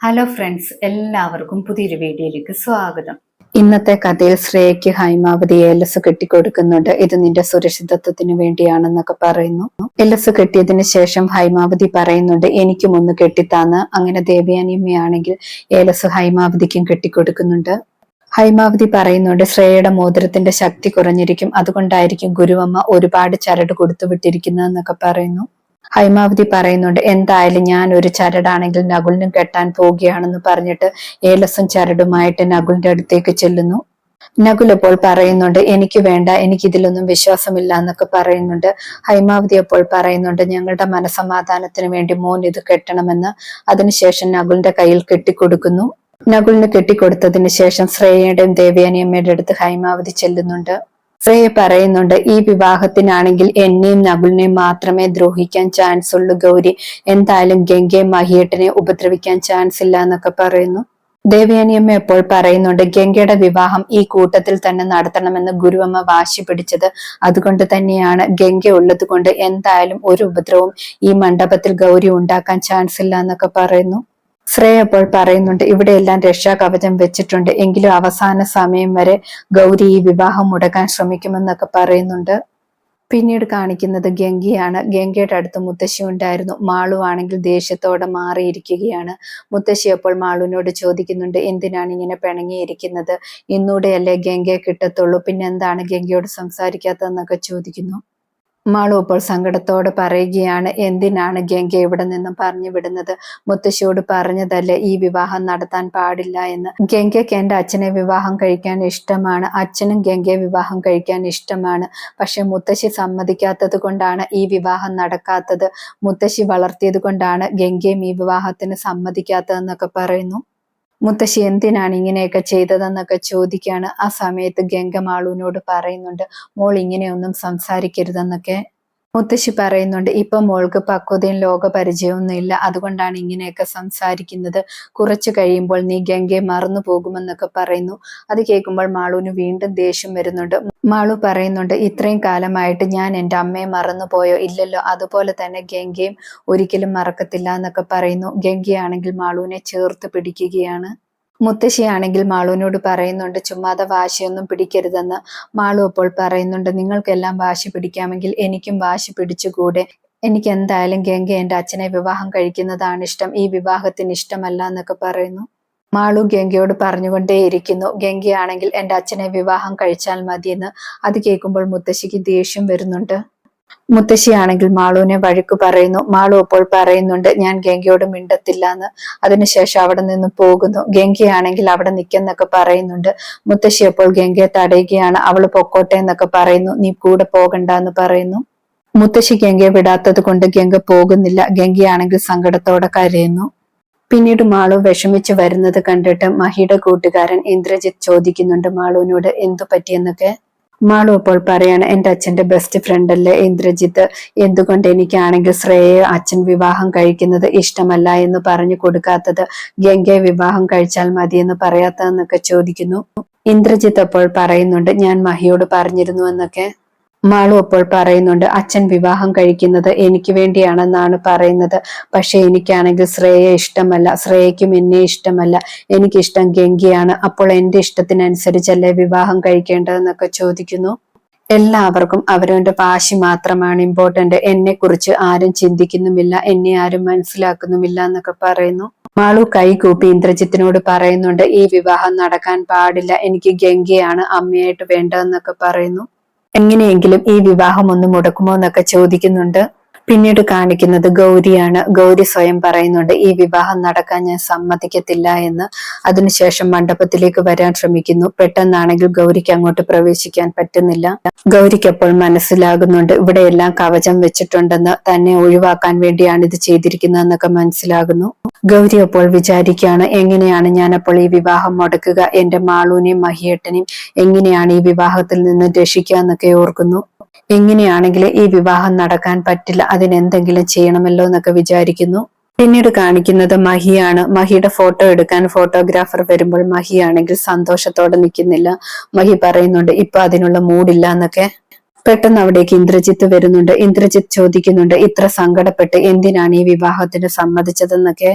Hello friends എല്ലാവർക്കും പുതിയൊരു വീഡിയോയിലേക്ക് സ്വാഗതം. ഇന്നത്തെ കഥയിൽ ശ്രേയയ്ക്ക് ഹൈമാവതി ഏലസ് കെട്ടിക്കൊടുക്കുന്നുണ്ട്. ഇത് നിന്റെ സുരക്ഷിതത്വത്തിന് വേണ്ടിയാണെന്നൊക്കെ പറയുന്നു. എലസ് കെട്ടിയതിന് ശേഷം ഹൈമാവതി പറയുന്നുണ്ട് എനിക്കും ഒന്ന് കെട്ടിത്താന്ന്. അങ്ങനെ ദേവയാനിയമ്മയാണെങ്കിൽ ഏലസ് ഹൈമാവതിക്കും കെട്ടിക്കൊടുക്കുന്നുണ്ട്. ഹൈമാവതി പറയുന്നുണ്ട് ശ്രേയയുടെ മോതിരത്തിന്റെ ശക്തി കുറഞ്ഞിരിക്കും. അതുകൊണ്ടായിരിക്കും ഗുരുവമ്മ ഒരുപാട് ചരട് കൊടുത്തു വിട്ടിരിക്കുന്നതെന്നൊക്കെ പറയുന്നു. ഹൈമാവതി പറയുന്നുണ്ട് എന്തായാലും ഞാൻ ഒരു ചരടാണെങ്കിൽ നകുലിനും കെട്ടാൻ പോവുകയാണെന്ന് പറഞ്ഞിട്ട് ഏലസും ചരടുമായിട്ട് നകുലിന്റെ അടുത്തേക്ക് ചെല്ലുന്നു. നകുൽ അപ്പോൾ പറയുന്നുണ്ട് എനിക്ക് വേണ്ട എനിക്ക് ഇതിലൊന്നും വിശ്വാസമില്ല എന്നൊക്കെ പറയുന്നുണ്ട്. ഹൈമാവതി അപ്പോൾ പറയുന്നുണ്ട് ഞങ്ങളുടെ മനസമാധാനത്തിന് വേണ്ടി മോൻ ഇത് കെട്ടണമെന്ന് അതിനുശേഷം നകുലിന്റെ കയ്യിൽ കെട്ടിക്കൊടുക്കുന്നു. നകുലിന് കെട്ടിക്കൊടുത്തതിന് ശേഷം ശ്രേയയുടെയും ദേവയാനിയമ്മയുടെ അടുത്ത് ഹൈമാവതി ചെല്ലുന്നുണ്ട്. ശ്രേയ പറയുന്നുണ്ട് ഈ വിവാഹത്തിനാണെങ്കിൽ എന്നെയും നകുലിനെയും മാത്രമേ ദ്രോഹിക്കാൻ ചാൻസ് ഉള്ളൂ ഗൗരി. എന്തായാലും ഗംഗയെ മഹിയേട്ടനെ ഉപദ്രവിക്കാൻ ചാൻസ് ഇല്ല എന്നൊക്കെ പറയുന്നു. ദേവയാനിയമ്മ എപ്പോൾ പറയുന്നുണ്ട് ഗംഗയുടെ വിവാഹം ഈ കൂട്ടത്തിൽ തന്നെ നടത്തണമെന്ന് ഗുരുവമ്മ വാശി പിടിച്ചത് അതുകൊണ്ട് തന്നെയാണ് ഗംഗ ഉള്ളത് കൊണ്ട് എന്തായാലും ഒരു ഉപദ്രവവും ഈ മണ്ഡപത്തിൽ ഗൗരി ഉണ്ടാക്കാൻ ചാൻസ് ഇല്ല എന്നൊക്കെ പറയുന്നു. ശ്രേയ അപ്പോൾ പറയുന്നുണ്ട് ഇവിടെയെല്ലാം രക്ഷാകവചം വെച്ചിട്ടുണ്ട്. എങ്കിലും അവസാന സമയം വരെ ഗൗരി ഈ വിവാഹം മുടക്കാൻ ശ്രമിക്കുമെന്നൊക്കെ പറയുന്നുണ്ട്. പിന്നീട് കാണിക്കുന്നത് ഗംഗയാണ്. ഗംഗയുടെ അടുത്ത് മുത്തശ്ശി ഉണ്ടായിരുന്നു. മാളു ആണെങ്കിൽ ദേഷ്യത്തോടെ മാറിയിരിക്കുകയാണ്. മുത്തശ്ശി അപ്പോൾ മാളുവിനോട് ചോദിക്കുന്നുണ്ട് എന്തിനാണ് ഇങ്ങനെ പിണങ്ങിയിരിക്കുന്നത്? ഇന്നൂടെയല്ലേ ഗംഗയെ കിട്ടത്തുള്ളൂ? പിന്നെ എന്താണ് ഗംഗയോട് സംസാരിക്കാത്തതെന്നൊക്കെ ചോദിക്കുന്നു. മാളു ഇപ്പോൾ സങ്കടത്തോടെ പറയുകയാണ് എന്തിനാണ് ഗംഗ ഇവിടെ നിന്നും പറഞ്ഞു വിടുന്നത്? മുത്തശ്ശിയോട് പറഞ്ഞതല്ലേ ഈ വിവാഹം നടത്താൻ പാടില്ല എന്ന്? ഗംഗയ്ക്ക് എന്റെ അച്ഛനെ വിവാഹം കഴിക്കാൻ ഇഷ്ടമാണ്. അച്ഛനും ഗംഗയെ വിവാഹം കഴിക്കാൻ ഇഷ്ടമാണ്. പക്ഷെ മുത്തശ്ശി സമ്മതിക്കാത്തത് കൊണ്ടാണ് ഈ വിവാഹം നടക്കാത്തത്. മുത്തശ്ശി വളർത്തിയത് കൊണ്ടാണ് ഗംഗയും ഈ വിവാഹത്തിന് സമ്മതിക്കാത്തതെന്നൊക്കെ പറയുന്നു. മുത്തശ്ശി എന്തിനാണ് ഇങ്ങനെയൊക്കെ ചെയ്തതെന്നൊക്കെ ചോദിക്കുകയാണ് ആ സമയത്ത് ഗംഗമാളുവിനോട് പറയുന്നുണ്ട് മോൾ ഇങ്ങനെയൊന്നും സംസാരിക്കരുതെന്നൊക്കെ മുത്തശ്ശി പറയുന്നുണ്ട് ഇപ്പൊ മോൾക്ക് പക്വതയും ലോക പരിചയമൊന്നും ഇല്ല അതുകൊണ്ടാണ് ഇങ്ങനെയൊക്കെ സംസാരിക്കുന്നത്. കുറച്ചു കഴിയുമ്പോൾ നീ ഗംഗയെ മറന്നു പോകുമെന്നൊക്കെ പറയുന്നു. അത് കേൾക്കുമ്പോൾ മാളുവിന് വീണ്ടും ദേഷ്യം വരുന്നുണ്ട്. മാളു പറയുന്നുണ്ട് ഇത്രയും കാലമായിട്ട് ഞാൻ എന്റെ അമ്മയെ മറന്നു പോയോ ഇല്ലല്ലോ. അതുപോലെ തന്നെ ഗംഗയും ഒരിക്കലും മറക്കത്തില്ല എന്നൊക്കെ പറയുന്നു. ഗംഗയാണെങ്കിൽ മാളുവിനെ ചേർത്ത് പിടിക്കുകയാണ്. മുത്തശ്ശിയാണെങ്കിൽ മാളുവിനോട് പറയുന്നുണ്ട് ചുമ്മാതെ വാശിയൊന്നും പിടിക്കരുതെന്ന്. മാളു അപ്പോൾ പറയുന്നുണ്ട് നിങ്ങൾക്കെല്ലാം വാശി പിടിക്കാമെങ്കിൽ എനിക്കും വാശി പിടിച്ചുകൂടെ. എനിക്ക് എന്തായാലും ഗംഗ എന്റെ അച്ഛനെ വിവാഹം കഴിക്കുന്നതാണ് ഇഷ്ടം. ഈ വിവാഹത്തിന് ഇഷ്ടമല്ല എന്നൊക്കെ പറയുന്നു. മാളു ഗംഗയോട് പറഞ്ഞുകൊണ്ടേയിരിക്കുന്നു ഗംഗയാണെങ്കിൽ എന്റെ അച്ഛനെ വിവാഹം കഴിച്ചാൽ മതിയെന്ന്. അത് കേൾക്കുമ്പോൾ മുത്തശ്ശിക്ക് ദേഷ്യം വരുന്നുണ്ട്. മുത്തശ്ശിയാണെങ്കിൽ മാളുവിനെ വഴിക്ക് പറയുന്നു മാളു അപ്പോൾ പറയുന്നുണ്ട് ഞാൻ ഗംഗയോട് മിണ്ടത്തില്ല എന്ന് അതിനുശേഷം അവിടെ നിന്ന് പോകുന്നു. ഗംഗയാണെങ്കിൽ അവിടെ നിൽക്കെന്നൊക്കെ പറയുന്നുണ്ട്. മുത്തശ്ശി അപ്പോൾ ഗംഗയെ തടയുകയാണ്. അവൾ പൊക്കോട്ടെ എന്നൊക്കെ പറയുന്നു. നീ കൂടെ പോകണ്ട എന്ന് പറയുന്നു. മുത്തശ്ശി ഗംഗയെ വിടാത്തത് കൊണ്ട് ഗംഗ പോകുന്നില്ല. ഗംഗയാണെങ്കിൽ സങ്കടത്തോടെ കരയുന്നു. പിന്നീട് മാളു വിഷമിച്ച് വരുന്നത് കണ്ടിട്ട് മഹിയുടെ കൂട്ടുകാരൻ ഇന്ദ്രജിത്ത് ചോദിക്കുന്നുണ്ട് മാളുവിനോട് എന്തു പറ്റിയെന്നൊക്കെ? മാളു അപ്പോൾ പറയാണ് എന്റെ അച്ഛന്റെ ബെസ്റ്റ് ഫ്രണ്ട് അല്ലേ ഇന്ദ്രജിത്ത്? എന്തുകൊണ്ട് എനിക്കാണെങ്കിൽ ശ്രേയെ അച്ഛൻ വിവാഹം കഴിക്കുന്നത് ഇഷ്ടമല്ല എന്ന് പറഞ്ഞു കൊടുക്കാത്തത്? ഗംഗയെ വിവാഹം കഴിച്ചാൽ മതി എന്ന് പറയാത്തതെന്നൊക്കെ ചോദിക്കുന്നു. ഇന്ദ്രജിത്ത് അപ്പോൾ പറയുന്നുണ്ട് ഞാൻ മഹിയോട് പറഞ്ഞിരുന്നു എന്നൊക്കെ. മാളു അപ്പോൾ പറയുന്നുണ്ട് അച്ഛൻ വിവാഹം കഴിക്കുന്നത് എനിക്ക് വേണ്ടിയാണെന്നാണ് പറയുന്നത്. പക്ഷെ എനിക്കാണെങ്കിൽ ശ്രേയ ഇഷ്ടമല്ല. ശ്രേയക്കും എന്നെ ഇഷ്ടമല്ല. എനിക്കിഷ്ടം ഗംഗിയാണ്. അപ്പോൾ എന്റെ ഇഷ്ടത്തിനനുസരിച്ചല്ലേ വിവാഹം കഴിക്കേണ്ടതെന്നൊക്കെ ചോദിക്കുന്നു. എല്ലാവർക്കും അവരവന്റെ പാശി മാത്രമാണ് ഇമ്പോർട്ടന്റ് എന്നെ കുറിച്ച് ആരും ചിന്തിക്കുന്നുമില്ല. എന്നെ ആരും മനസ്സിലാക്കുന്നുമില്ല എന്നൊക്കെ പറയുന്നു. മാളു കൈകൂപ്പി ഇന്ദ്രജിത്തിനോട് പറയുന്നുണ്ട് ഈ വിവാഹം നടക്കാൻ പാടില്ല. എനിക്ക് ഗംഗയാണ് അമ്മയായിട്ട് വേണ്ടതെന്നൊക്കെ പറയുന്നു. എങ്ങനെയെങ്കിലും ഈ വിവാഹം ഒന്ന് മുടക്കുമോ എന്നൊക്കെ ചോദിക്കുന്നുണ്ട്. പിന്നീട് കാണിക്കുന്നത് ഗൗരിയാണ്. ഗൗരി സ്വയം പറയുന്നുണ്ട് ഈ വിവാഹം നടക്കാൻ ഞാൻ സമ്മതിക്കത്തില്ല എന്ന്. അതിനുശേഷം മണ്ഡപത്തിലേക്ക് വരാൻ ശ്രമിക്കുന്നു. പെട്ടെന്നാണെങ്കിൽ ഗൗരിക്ക് അങ്ങോട്ട് പ്രവേശിക്കാൻ പറ്റുന്നില്ല. ഗൗരിക്ക് അപ്പോൾ മനസ്സിലാകുന്നുണ്ട് ഇവിടെയെല്ലാം കവചം വെച്ചിട്ടുണ്ടെന്ന്. തന്നെ ഒഴിവാക്കാൻ വേണ്ടിയാണ് ഇത് ചെയ്തിരിക്കുന്നതെന്നൊക്കെ മനസ്സിലാകുന്നു. ഗൗരി അപ്പോൾ വിചാരിക്കുകയാണ് എങ്ങനെയാണ് ഞാൻ അപ്പോൾ ഈ വിവാഹം മുടക്കുക? എന്റെ മാളൂനെയും മഹിയേട്ടനെയും എങ്ങനെയാണ് ഈ വിവാഹത്തിൽ നിന്ന് രക്ഷിക്കുക എന്നൊക്കെ ഓർക്കുന്നു. എങ്ങനെയാണെങ്കിൽ ഈ വിവാഹം നടക്കാൻ പറ്റില്ല അതിനെന്തെങ്കിലും ചെയ്യണമല്ലോ എന്നൊക്കെ വിചാരിക്കുന്നു. പിന്നീട് കാണിക്കുന്നത് മഹിയാണ്. മഹിയുടെ ഫോട്ടോ എടുക്കാൻ ഫോട്ടോഗ്രാഫർ വരുമ്പോൾ മഹിയാണെങ്കിൽ സന്തോഷത്തോടെ നിൽക്കുന്നില്ല. മഹി പറയുന്നുണ്ട് ഇപ്പൊ അതിനുള്ള മൂഡില്ല എന്നൊക്കെ. പെട്ടെന്ന് അവിടേക്ക് ഇന്ദ്രജിത്ത് വരുന്നുണ്ട്. ഇന്ദ്രജിത്ത് ചോദിക്കുന്നുണ്ട് ഇത്ര സങ്കടപ്പെട്ട് എന്തിനാണ് ഈ വിവാഹത്തിന് സമ്മതിച്ചതെന്നൊക്കെ?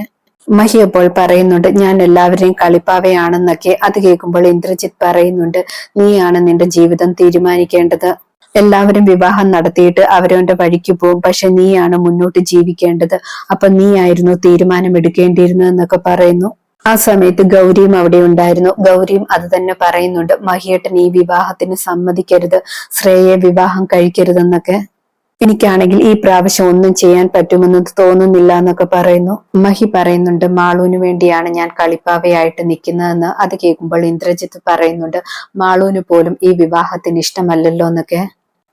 മഹി അപ്പോൾ പറയുന്നുണ്ട് ഞാൻ എല്ലാവരെയും കളിപ്പാവയാണെന്നൊക്കെ. അത് കേൾക്കുമ്പോൾ ഇന്ദ്രജിത്ത് പറയുന്നുണ്ട് നീയാണ് നിന്റെ ജീവിതം തീരുമാനിക്കേണ്ടത്. എല്ലാവരും വിവാഹം നടത്തിയിട്ട് അവരവന്റെ വഴിക്ക് പോകും പക്ഷെ നീയാണ് മുന്നോട്ട് ജീവിക്കേണ്ടത്. അപ്പൊ നീയായിരുന്നു തീരുമാനം എടുക്കേണ്ടിയിരുന്നതെന്നൊക്കെ പറയുന്നു. ആ സമയത്ത് ഗൗരിയും അവിടെ ഉണ്ടായിരുന്നു. ഗൗരിയും അത് തന്നെ പറയുന്നുണ്ട് മഹിയേട്ടൻ ഈ വിവാഹത്തിന് സമ്മതിക്കരുത് ശ്രേയെ വിവാഹം കഴിക്കരുതെന്നൊക്കെ. എനിക്കാണെങ്കിൽ ഈ പ്രാവശ്യം ഒന്നും ചെയ്യാൻ പറ്റുമെന്ന് തോന്നുന്നില്ല എന്നൊക്കെ പറയുന്നു. മഹി പറയുന്നുണ്ട് മാളൂന് വേണ്ടിയാണ് ഞാൻ കളിപ്പാവയായിട്ട് നിൽക്കുന്നതെന്ന് അത് കേൾക്കുമ്പോൾ ഇന്ദ്രജിത്ത് പറയുന്നുണ്ട് മാളൂന് പോലും ഈ വിവാഹത്തിന് ഇഷ്ടമല്ലല്ലോ എന്നൊക്കെ.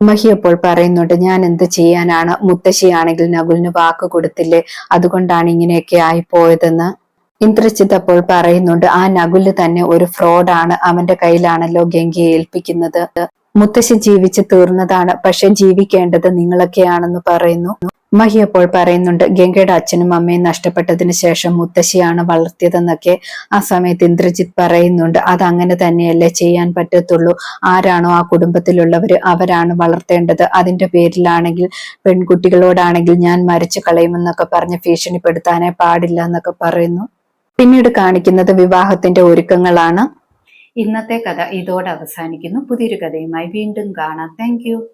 മഹി അപ്പോൾ പറയുന്നുണ്ട് ഞാൻ എന്ത് ചെയ്യാനാണ്? മുത്തശ്ശിയാണെങ്കിൽ നകുലിന് വാക്ക് കൊടുത്തില്ലേ? അതുകൊണ്ടാണ് ഇങ്ങനെയൊക്കെ ആയി പോയതെന്ന് ഇന്ദ്രജിത്ത് അപ്പോൾ പറയുന്നുണ്ട് ആ നകുൽ തന്നെ ഒരു ഫ്രോഡാണ്. അവന്റെ കയ്യിലാണല്ലോ ഗംഗയെ ഏൽപ്പിക്കുന്നത്. മുത്തശ്ശി ജീവിച്ച് തീർന്നതാണ്. പക്ഷെ ജീവിക്കേണ്ടത് നിങ്ങളൊക്കെയാണെന്ന് പറയുന്നു. മഹി അപ്പോൾ പറയുന്നുണ്ട് ഗംഗയുടെ അച്ഛനും അമ്മയും നഷ്ടപ്പെട്ടതിന് ശേഷം മുത്തശ്ശിയാണ് വളർത്തിയതെന്നൊക്കെ ആ സമയത്ത് ഇന്ദ്രജിത് പറയുന്നുണ്ട്. അത് അങ്ങനെ തന്നെയല്ലേ ചെയ്യാൻ പറ്റത്തുള്ളൂ. ആരാണോ ആ കുടുംബത്തിലുള്ളവര് അവരാണ് വളർത്തേണ്ടത്. അതിന്റെ പേരിലാണെങ്കിൽ പെൺകുട്ടികളോടാണെങ്കിൽ ഞാൻ മരിച്ചു കളയുമെന്നൊക്കെ പറഞ്ഞ് ഭീഷണിപ്പെടുത്താനേ പാടില്ല എന്നൊക്കെ പറയുന്നു. പിന്നീട് കാണിക്കുന്നത് വിവാഹത്തിന്റെ ഒരുക്കങ്ങളാണ്. ഇന്നത്തെ കഥ ഇതോടെ അവസാനിക്കുന്നു. പുതിയൊരു കഥയുമായി വീണ്ടും കാണാം. താങ്ക്